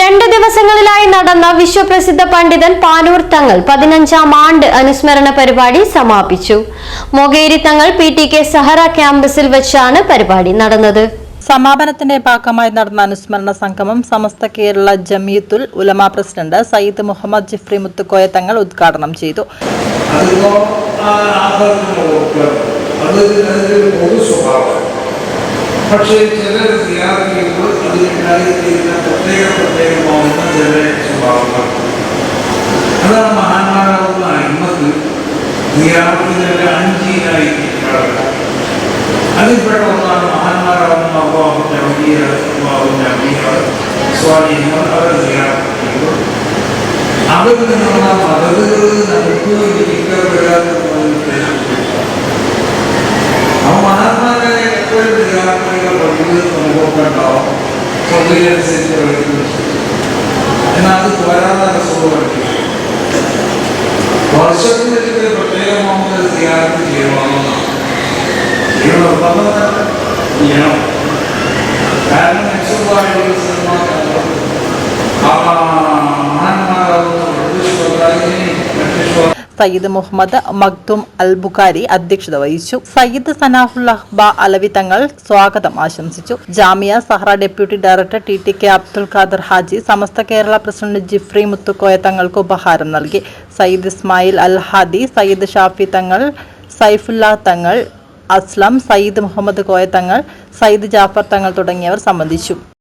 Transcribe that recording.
രണ്ട് ദിവസങ്ങളിലായി നടന്ന വിശ്വപ്രസിദ്ധ പണ്ഡിതൻ പാനൂർ തങ്ങൾ പതിനഞ്ചാം ആണ്ട് അനുസ്മരണ പരിപാടി സമാപിച്ചു. മൊകേരി തങ്ങൾ പി ടി കെ സഹറ ക്യാമ്പസിൽ വെച്ചാണ് പരിപാടി നടന്നത്. സമാപനത്തിന്റെ ഭാഗമായി നടന്ന അനുസ്മരണ സംഗമം സമസ്ത കേരള ജമിയത്തുൽ ഉലമ പ്രസിഡന്റ് സയ്യിദ് മുഹമ്മദ് ജിഫ്രി മുത്തുക്കോയ തങ്ങൾ ഉദ്ഘാടനം ചെയ്തു. പക്ഷേ ചിലർ സിയാറ് ചെയ്യുമ്പോൾ അതിനുണ്ടായിരിക്കുന്ന പ്രത്യേക പ്രത്യേകമാവുന്ന ചില സ്വഭാവങ്ങൾ അതാണ് മഹാന്മാരാവുന്ന അഴിമത്ത് സിയാറത്തിൻ്റെ അഞ്ചിനായി കിട്ടാറുണ്ട് അതിൽപ്പെട്ട ഒന്നാണ് മഹാന്മാരാവുന്ന അള്ളാഹു നബിയ അള്ളാഹു നബിയ സ്വാധീനങ്ങൾ അവർ സിയാറത്ത് ചെയ്യുമ്പോൾ അവരിൽ നിന്നുള്ള മതങ്ങൾ നമുക്ക് ലഭിക്കപ്പെടാത്തത് ആ മഹാത്മാരെ എപ്പോഴും വിദ്യാർത്ഥികൾ പഠിക്കുന്നത് നമുക്കൊക്കെ സൗകര്യമനുസരിച്ച് പഠിക്കുന്നു എന്നാൽ അത് പോരാതെ അസുഖം വർഷത്തിലൊരിക്കൽ പ്രത്യേകമാവുന്ന സിയാർത്ത് ചെയ്യണമെന്നാണ് ഇവിടെ നിർബന്ധം കാരണം നിശ്ചയമായിട്ടുള്ള സയ്യിദ് മുഹമ്മദ് മഖ്തും അൽ ബുഖാരി അധ്യക്ഷത വഹിച്ചു. സയ്യിദ് സനാഹുല്ലഹ്ബ അലവി തങ്ങൾ സ്വാഗതം ആശംസിച്ചു. Jamia Zahra deputy director T T K Abdul Khader Haji Samastha Kerala president Jifri Muthukoya തങ്ങൾക്ക് ഉപഹാരം നൽകി. സയ്യിദ് ഇസ്മായിൽ അൽ ഹാദി സയ്യിദ് ഷാഫി തങ്ങൾ സൈഫുല്ല തങ്ങൾ അസ്ലം സയ്യിദ് മുഹമ്മദ് കോയ തങ്ങൾ സയ്യിദ് ജാഫർ തങ്ങൾ തുടങ്ങിയവർ സംബന്ധിച്ചു.